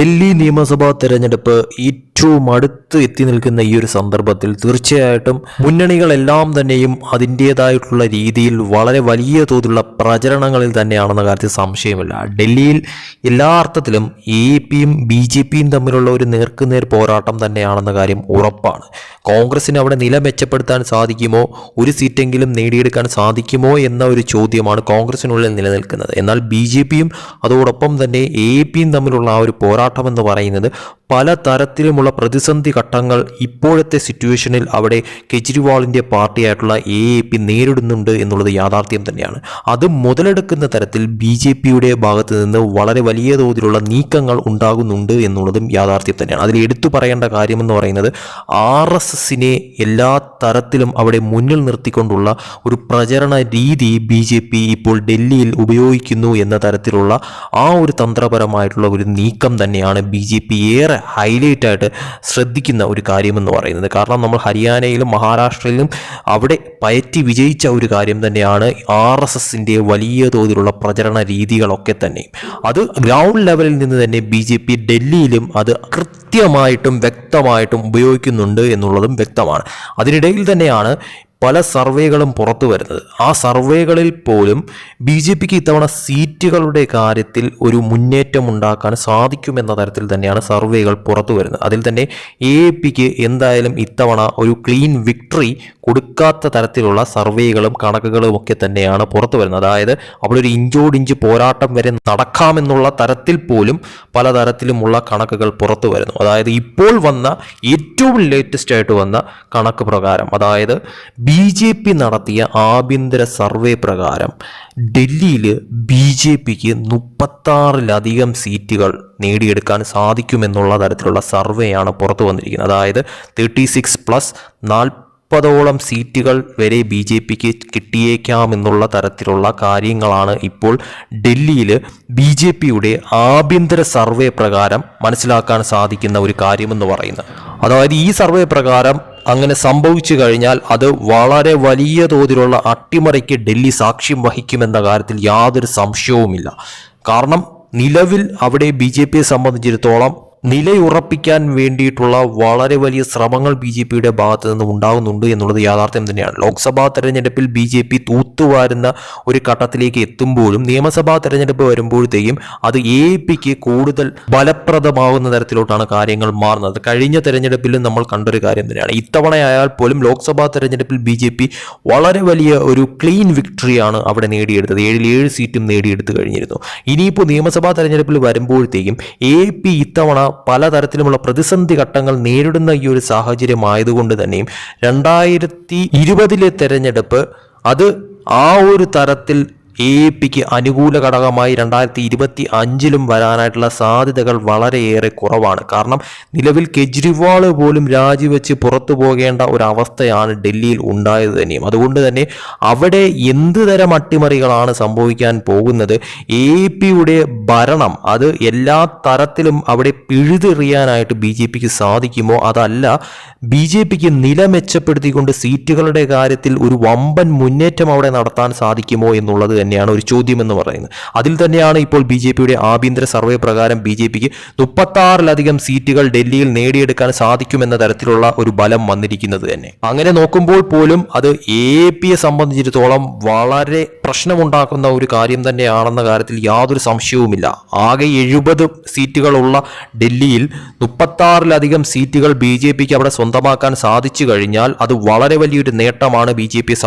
ഡൽഹി നിയമസഭാ തെരഞ്ഞെടുപ്പ് ഏറ്റവും അടുത്ത് എത്തി നിൽക്കുന്ന ഈ ഒരു സന്ദർഭത്തിൽ തീർച്ചയായിട്ടും മുന്നണികളെല്ലാം തന്നെയും അതിന്റേതായിട്ടുള്ള രീതിയിൽ വളരെ വലിയ തോതിലുള്ള പ്രചരണങ്ങളിൽ തന്നെയാണെന്ന കാര്യത്തിൽ സംശയമില്ല. ഡൽഹിയിൽ എല്ലാ അർത്ഥത്തിലും എ പിയും ബി ജെ പിയും തമ്മിലുള്ള ഒരു നേർക്കുനേർ പോരാട്ടം തന്നെയാണെന്ന കാര്യം ഉറപ്പാണ്. കോൺഗ്രസിന് അവിടെ നില മെച്ചപ്പെടുത്താൻ സാധിക്കുമോ? ഒരു സീറ്റെങ്കിലും നേടിയെടുക്കാൻ സാധിക്കുമോ എന്ന ഒരു ചോദ്യമാണ് കോൺഗ്രസിനുള്ളിൽ നിലനിൽക്കുന്നത്. എന്നാൽ ബി ജെ പിയും അതോടൊപ്പം തന്നെ എ പിയും തമ്മിലുള്ള ആ ഒരു പോരാട്ടം എന്ന് പറയുന്നത് പല തരത്തിലുമുള്ള പ്രതിസന്ധി ഘട്ടങ്ങൾ ഇപ്പോഴത്തെ സിറ്റുവേഷനിൽ അവിടെ കെജ്രിവാളിന്റെ പാർട്ടിയായിട്ടുള്ള എ എ പി നേരിടുന്നുണ്ട് എന്നുള്ളത് യാഥാർത്ഥ്യം തന്നെയാണ്. അത് മുതലെടുക്കുന്ന തരത്തിൽ ബി ജെ പിയുടെ ഭാഗത്ത് നിന്ന് വളരെ വലിയ തോതിലുള്ള നീക്കങ്ങൾ ഉണ്ടാകുന്നുണ്ട് എന്നുള്ളതും യാഥാർത്ഥ്യം തന്നെയാണ്. അതിൽ എടുത്തു പറയേണ്ട കാര്യമെന്ന് പറയുന്നത് ആർ എസ് എസിനെ എല്ലാ തരത്തിലും അവിടെ മുന്നിൽ നിർത്തിക്കൊണ്ടുള്ള ഒരു പ്രചരണ രീതി ബി ജെ പി ഇപ്പോൾ ഡൽഹിയിൽ ഉപയോഗിക്കുന്നു എന്ന തരത്തിലുള്ള ആ ഒരു തന്ത്രപരമായിട്ടുള്ള ഒരു നീക്കം തന്നെയാണ് ബി ജെ പി ഏറെ ഹൈലൈറ്റ് ആയിട്ട് ശ്രദ്ധിക്കുന്ന ഒരു കാര്യമെന്ന് പറയുന്നത്. കാരണം നമ്മൾ ഹരിയാനയിലും മഹാരാഷ്ട്രയിലും അവിടെ പയറ്റി വിജയിച്ച ഒരു കാര്യം തന്നെയാണ് ആർ എസ് എസിന്റെ വലിയ തോതിലുള്ള പ്രചരണ രീതികളൊക്കെ തന്നെ. അത് ഗ്രൗണ്ട് ലെവലിൽ നിന്ന് തന്നെ ബി ജെ പി ഡൽഹിയിലും അത് കൃത്യമായിട്ടും വ്യക്തമായിട്ടും ഉപയോഗിക്കുന്നുണ്ട് എന്നുള്ളതും വ്യക്തമാണ്. അതിനിടയിൽ തന്നെയാണ് പല സർവേകളും പുറത്തു വരുന്നത്. ആ സർവേകളിൽ പോലും ബി ജെ പിക്ക് ഇത്തവണ സീറ്റുകളുടെ കാര്യത്തിൽ ഒരു മുന്നേറ്റം ഉണ്ടാക്കാൻ സാധിക്കുമെന്ന തരത്തിൽ തന്നെയാണ് സർവേകൾ പുറത്തു വരുന്നത്. അതിൽ തന്നെ എ പിക്ക് എന്തായാലും ഇത്തവണ ഒരു ക്ലീൻ വിക്ടറി കൊടുക്കാത്ത തരത്തിലുള്ള സർവേകളും കണക്കുകളും ഒക്കെ തന്നെയാണ് പുറത്തു വരുന്നത്. അതായത് അവിടെ ഒരു ഇഞ്ചോടിഞ്ച് പോരാട്ടം വരെ നടക്കാമെന്നുള്ള തരത്തിൽ പോലും പലതരത്തിലുമുള്ള കണക്കുകൾ പുറത്തു വരുന്നു. അതായത് ഇപ്പോൾ വന്ന ഏറ്റവും ലേറ്റസ്റ്റ് ആയിട്ട് വന്ന കണക്ക് പ്രകാരം അതായത് ബി ജെ പി നടത്തിയ ആഭ്യന്തര സർവേ പ്രകാരം ഡൽഹിയിൽ ബി ജെ പിക്ക് മുപ്പത്താറിലധികം സീറ്റുകൾ നേടിയെടുക്കാൻ സാധിക്കുമെന്നുള്ള തരത്തിലുള്ള സർവേയാണ് പുറത്തു വന്നിരിക്കുന്നത്. അതായത് തേർട്ടി സിക്സ് പ്ലസ് നാൽപ്പതോളം സീറ്റുകൾ വരെ ബി ജെ പിക്ക് കിട്ടിയേക്കാമെന്നുള്ള തരത്തിലുള്ള കാര്യങ്ങളാണ് ഇപ്പോൾ ഡൽഹിയിൽ ബി ജെ പിയുടെ ആഭ്യന്തര സർവേ പ്രകാരം മനസ്സിലാക്കാൻ സാധിക്കുന്ന ഒരു കാര്യമെന്ന് പറയുന്നത്. അതായത് ഈ സർവേ പ്രകാരം അങ്ങനെ സംഭവിച്ചു കഴിഞ്ഞാൽ അത് വളരെ വലിയ തോതിലുള്ള അട്ടിമറിക്ക് ഡൽഹി സാക്ഷ്യം വഹിക്കുമെന്ന കാര്യത്തിൽ യാതൊരു സംശയവുമില്ല. കാരണം നിലവിൽ അവിടെ ബി ജെ പിയെ സംബന്ധിച്ചിടത്തോളം നിലയുറപ്പിക്കാൻ വേണ്ടിയിട്ടുള്ള വളരെ വലിയ ശ്രമങ്ങൾ ബി ജെ പിയുടെ ഭാഗത്ത് നിന്ന് ഉണ്ടാകുന്നുണ്ട് എന്നുള്ളത് യാഥാർത്ഥ്യം തന്നെയാണ്. ലോക്സഭാ തെരഞ്ഞെടുപ്പിൽ ബി ജെ പി തൂത്തുവാരുന്ന ഒരു ഘട്ടത്തിലേക്ക് എത്തുമ്പോഴും നിയമസഭാ തെരഞ്ഞെടുപ്പ് വരുമ്പോഴത്തേക്കും അത് എ പിക്ക് കൂടുതൽ ഫലപ്രദമാകുന്ന തരത്തിലോട്ടാണ് കാര്യങ്ങൾ മാറുന്നത്. കഴിഞ്ഞ തെരഞ്ഞെടുപ്പിലും നമ്മൾ കണ്ടൊരു കാര്യം തന്നെയാണ്. ഇത്തവണയായാൽ പോലും ലോക്സഭാ തെരഞ്ഞെടുപ്പിൽ ബി ജെ പി വളരെ വലിയ ഒരു ക്ലീൻ വിക്ടറിയാണ് അവിടെ നേടിയെടുത്തത്. ഏഴിൽ ഏഴ് സീറ്റും നേടിയെടുത്ത് കഴിഞ്ഞിരുന്നു. ഇനിയിപ്പോൾ നിയമസഭാ തെരഞ്ഞെടുപ്പിൽ വരുമ്പോഴത്തേക്കും എ പി ഇത്തവണ പലതരത്തിലുമുള്ള പ്രതിസന്ധി ഘട്ടങ്ങൾ നേരിടുന്ന ഈ ഒരു സാഹചര്യം ആയതുകൊണ്ട് തന്നെയും രണ്ടായിരത്തി ഇരുപതിലെ തെരഞ്ഞെടുപ്പ് അത് ആ ഒരു തരത്തിൽ എ പിക്ക് അനുകൂല ഘടകമായി രണ്ടായിരത്തി ഇരുപത്തി അഞ്ചിലും വരാനായിട്ടുള്ള സാധ്യതകൾ വളരെയേറെ കുറവാണ്. കാരണം നിലവിൽ കെജ്രിവാൾ പോലും രാജിവെച്ച് പുറത്തു പോകേണ്ട ഒരു അവസ്ഥയാണ് ഡൽഹിയിൽ ഉണ്ടായത് തന്നെയും. അതുകൊണ്ട് തന്നെ അവിടെ എന്ത് തരം അട്ടിമറികളാണ് സംഭവിക്കാൻ പോകുന്നത്? എ പിയുടെ ഭരണം അത് എല്ലാ തരത്തിലും അവിടെ പിഴുതെറിയാനായിട്ട് ബി ജെ പിക്ക് സാധിക്കുമോ? അതല്ല ബി ജെ പിക്ക് നില മെച്ചപ്പെടുത്തിക്കൊണ്ട് സീറ്റുകളുടെ കാര്യത്തിൽ ഒരു വമ്പൻ മുന്നേറ്റം അവിടെ നടത്താൻ സാധിക്കുമോ എന്നുള്ളത് തന്നെയാണ് ഒരു ചോദ്യമെന്ന് പറയുന്നത്. അതിൽ തന്നെയാണ് ഇപ്പോൾ ബി ജെ പിയുടെ ആഭ്യന്തര സർവേ പ്രകാരം ബി ജെ പിക്ക് മുപ്പത്താറിലധികം സീറ്റുകൾ ഡൽഹിയിൽ നേടിയെടുക്കാൻ സാധിക്കുമെന്ന തരത്തിലുള്ള ഒരു ബലം വന്നിരിക്കുന്നത് തന്നെ. അങ്ങനെ നോക്കുമ്പോൾ പോലും അത് എ പിയെ സംബന്ധിച്ചിടത്തോളം വളരെ പ്രശ്നമുണ്ടാക്കുന്ന ഒരു കാര്യം തന്നെയാണെന്ന കാര്യത്തിൽ യാതൊരു സംശയവുമില്ല. ആകെ എഴുപത് സീറ്റുകളുള്ള ഡൽഹിയിൽ മുപ്പത്താറിലധികം സീറ്റുകൾ ബി ജെ പിക്ക് അവിടെ സ്വന്തമാക്കാൻ സാധിച്ചു കഴിഞ്ഞാൽ അത് വളരെ വലിയൊരു നേട്ടമാണ് ബി ജെ പിയെ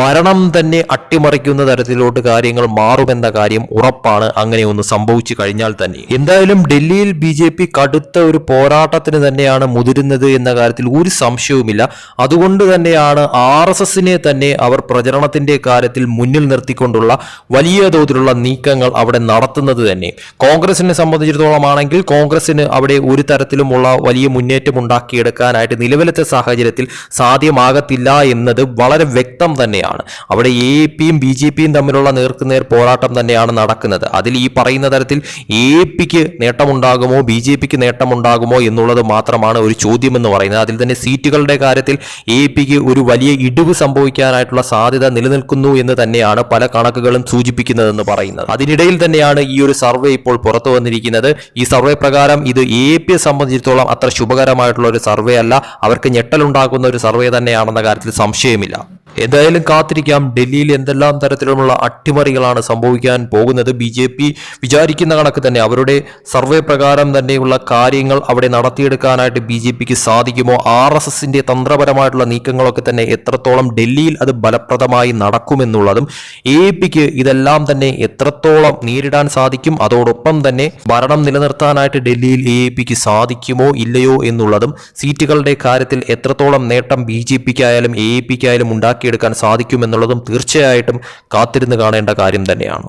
ഭരണം തന്നെ അട്ടിമറിക്കുന്ന തരത്തിലോട്ട് കാര്യങ്ങൾ മാറുമെന്ന കാര്യം ഉറപ്പാണ് അങ്ങനെ ഒന്ന് സംഭവിച്ചു കഴിഞ്ഞാൽ തന്നെ. എന്തായാലും ഡൽഹിയിൽ ബി ജെ പി കടുത്ത ഒരു പോരാട്ടത്തിന് തന്നെയാണ് മുതിരുന്നത് എന്ന കാര്യത്തിൽ ഒരു സംശയവുമില്ല. അതുകൊണ്ട് തന്നെയാണ് ആർ എസ് എസിനെ തന്നെ അവർ പ്രചരണത്തിന്റെ കാര്യത്തിൽ മുന്നിൽ നിർത്തിക്കൊണ്ടുള്ള വലിയ തോതിലുള്ള നീക്കങ്ങൾ അവിടെ നടത്തുന്നത് തന്നെ. കോൺഗ്രസിനെ സംബന്ധിച്ചിടത്തോളം ആണെങ്കിൽ കോൺഗ്രസിന് അവിടെ ഒരു തരത്തിലുമുള്ള വലിയ മുന്നേറ്റം ഉണ്ടാക്കിയെടുക്കാനായിട്ട് നിലവിലത്തെ സാഹചര്യത്തിൽ സാധ്യമാകത്തില്ല എന്നത് വളരെ വ്യക്തം തന്നെയാണ്. അവിടെ എ പിയും ബി ജെ പിയും തമ്മിലുള്ള നേർക്കുനേർ പോരാട്ടം തന്നെയാണ് നടക്കുന്നത്. അതിൽ ഈ പറയുന്ന തരത്തിൽ എ പിക്ക് നേട്ടമുണ്ടാകുമോ ബി ജെ പിക്ക് നേട്ടമുണ്ടാകുമോ എന്നുള്ളത് മാത്രമാണ് ഒരു ചോദ്യമെന്ന് പറയുന്നത്. അതിൽ തന്നെ സീറ്റുകളുടെ കാര്യത്തിൽ എ പിക്ക് ഒരു വലിയ ഇടിവ് സംഭവിക്കാനായിട്ടുള്ള സാധ്യത നിലനിൽക്കുന്നു എന്ന് തന്നെയാണ് തന്നെയാണ് പല കണക്കുകളും സൂചിപ്പിക്കുന്നതെന്ന് പറയുന്നത്. അതിനിടയിൽ തന്നെയാണ് ഈ ഒരു സർവേ ഇപ്പോൾ പുറത്തു വന്നിരിക്കുന്നത്. ഈ സർവേ പ്രകാരം ഇത് എ പിയെ സംബന്ധിച്ചിടത്തോളം അത്ര ശുഭകരമായിട്ടുള്ള ഒരു സർവേ അല്ല. അവർക്ക് ഞെട്ടലുണ്ടാക്കുന്ന ഒരു സർവേ തന്നെയാണെന്ന കാര്യത്തിൽ സംശയമില്ല. എന്തായാലും കാത്തിരിക്കാം. ഡൽഹിയിൽ എന്തെല്ലാം തരത്തിലുമുള്ള അട്ടിമറികളാണ് സംഭവിക്കാൻ പോകുന്നത്? ബി ജെ പി വിചാരിക്കുന്ന കണക്ക് തന്നെ. അവരുടെ സർവേ പ്രകാരം തന്നെയുള്ള കാര്യങ്ങൾ അവിടെ നടത്തിയെടുക്കാനായിട്ട് ബി ജെ പിക്ക് സാധിക്കുമോ? ആർ എസ് എസിന്റെ തന്ത്രപരമായിട്ടുള്ള നീക്കങ്ങളൊക്കെ തന്നെ എത്രത്തോളം ഡൽഹിയിൽ അത് ഫലപ്രദമായി നടക്കുമെന്നുള്ളതും എ പിക്ക് ഇതെല്ലാം തന്നെ എത്രത്തോളം നേരിടാൻ സാധിക്കും? അതോടൊപ്പം തന്നെ ഭരണം നിലനിർത്താനായിട്ട് ഡൽഹിയിൽ എ പിക്ക് സാധിക്കുമോ ഇല്ലയോ എന്നുള്ളതും സീറ്റുകളുടെ കാര്യത്തിൽ എത്രത്തോളം നേട്ടം ബി ജെ പിക്കായാലും എ പിക്കായാലും ഉണ്ടാക്കിയെടുക്കാൻ സാധിക്കുമെന്നുള്ളതും തീർച്ചയായിട്ടും കാത്തിരുന്ന് കാണേണ്ട കാര്യം തന്നെയാണ്.